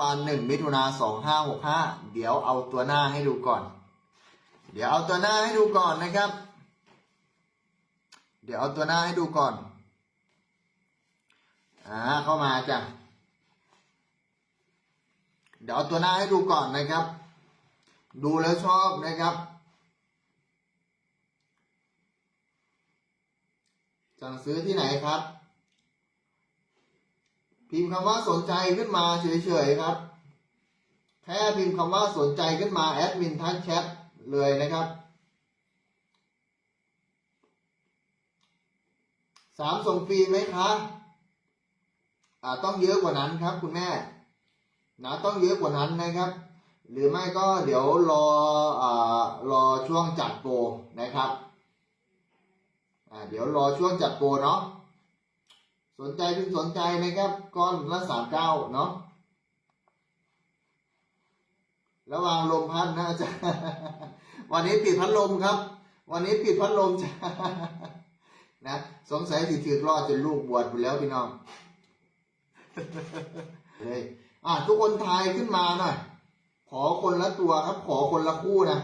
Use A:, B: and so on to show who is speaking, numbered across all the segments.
A: วันหนึ่งมิถุนาสองห้าหกห้าเดี๋ยวเอาตัวหน้าให้ดูก่อน เดี๋ยวเอาตัวหน้าให้ดูก่อนนะครับ เดี๋ยวเอาตัวหน้าให้ดูก่อนอ่าเข้ามาจ้ะเดี๋ยวเอาตัวหน้าให้ดูก่อนนะครับ ดูแล้วชอบนะครับสั่งซื้อที่ไหนครับ พิมพ์คำว่าสนใจขึ้นมาเฉยๆครับ แค่พิมพ์คำว่าสนใจขึ้นมาแอดมินทักแชทเลยนะครับสามส่งฟรีไหมคะอ่าต้องเยอะกว่านั้นครับคุณแม่นะต้องเยอะกว่านั้นนะครับ หรือไม่ก็เดี๋ยวรออ่ารอช่วงจัดโปรนะครับอ่าเดี๋ยวรอช่วงจัดโปรเนาะ สนใจเพิ่งสนใจนะครับก้อนละสามเก้าเนาะระวังลมพัดนะอาจารย์วันนี้ปิดพัดลมครับ วันนี้ปิดพัดลมจ้ะนะสงสัยสิถือรอดจนลูกบวชไปแล้วพี่น้องเลยอะทุกคนทายขึ้นมาหน่อยขอคนละตัวครับ ขอคนละคู่นะ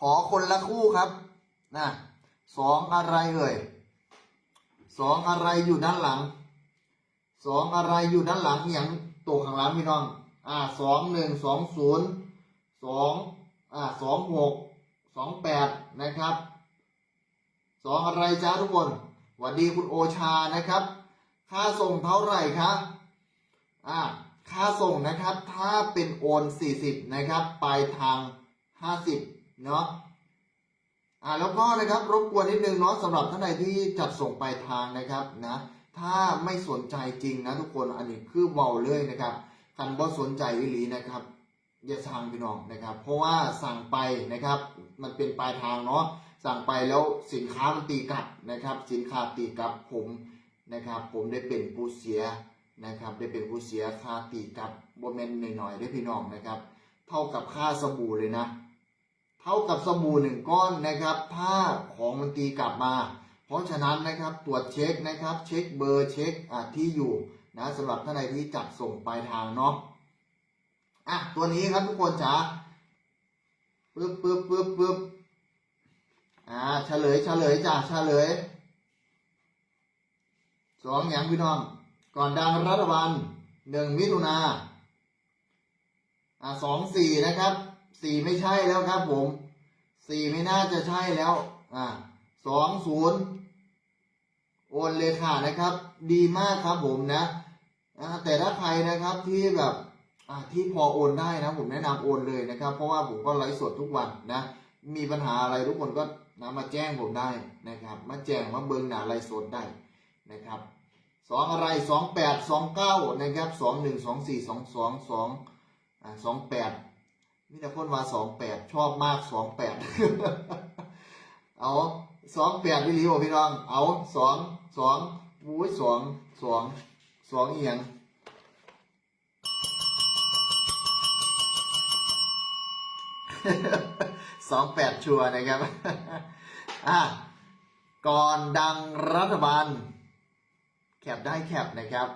A: ขอคนละคู่ครับนะสองอะไรเอ่ย สองอะไรอยู่ด้านหลังสองอะไรอยู่ด้านหลังอย่างตัวข้างหลังพี่น้อง อ่าสองหนึ่งสองศูนย์สองอ่าสองหกสองแปดนะครับสองอะไรจ้าทุกคนหวัสดีคุณโอชานะครับ ค่าส่งเท่าไหร่คะอ่าค่าส่งนะครับ ถ้าเป็นโอน40นะครับ ปลายทาง 50 เนาะ อ่าแล้วก็นะครับรบกวนนิดนึงเนาะสำหรับท่านใดที่จัดส่งปลายทางนะครับนะถ้าไม่สนใจจริงนะทุกคนอันนี้คือเบาเลยนะครับคันบ่สนใจวิลีนะครับอย่าสั่งพี่น้องนะครับ เพราะว่าสั่งไปนะครับ มันเป็นปลายทางเนาะสั่งไปแล้วสินค้ามันตีกลับนะครับ สินค้าตีกลับผมนะครับ ผมได้เป็นผู้เสียนะครับ ได้เป็นผู้เสียค่าตีกลับโบเมนหน่อยๆได้พี่น้องนะครับ เท่ากับค่าสบู่เลยนะ เท่ากับสบู่หนึ่งก้อนนะครับถ้าของมันตีกลับมา เพราะฉะนั้นนะครับตรวจเช็คนะครับ เช็คเบอร์เช็คที่อยู่นะสำหรับท่านใดที่จัดส่งปลายทางเนาะอะตัวนี้ครับทุกคนจ๋าปึ๊บปึ๊บปึ๊บปึ๊บอ่าเฉลยเฉลยจ้ะเฉลยสองอย่างพี่น้อง ก่อนดังรัฐบาลหนึ่งมิถุนาอ่าสองสี่นะครับ สี่ไม่ใช่แล้วครับผมสี่ไม่น่าจะใช่แล้ว อ่าสองศูนย์โอนเลยค่ะนะครับ ดีมากครับผมนะอ่าแต่ถ้าใครนะครับที่แบบอ่าที่พอโอนได้นะ ผมแนะนำโอนเลยนะครับ เพราะว่าผมก็ไลฟ์สดทุกวันนะ มีปัญหาอะไรทุกคนก็นะมาแจ้งผมได้นะครับ มาแจ้งมาเบิงหนาไลฟ์สดได้นะครับสองอะไรสองแปดสองเก้านะครับสองหนึ่งสองสี่สองสองสองอ่าสองแปด มีแต่คนว่าสองแปดชอบมากสองแปดเอาสองแปดวิลีโอพี่น้อง เอาสองสองวุ้ยสองสองสองเอียงสองแปดชัวนะครับอะก่อนดังรัฐบาลแคปได้แคปนะครับ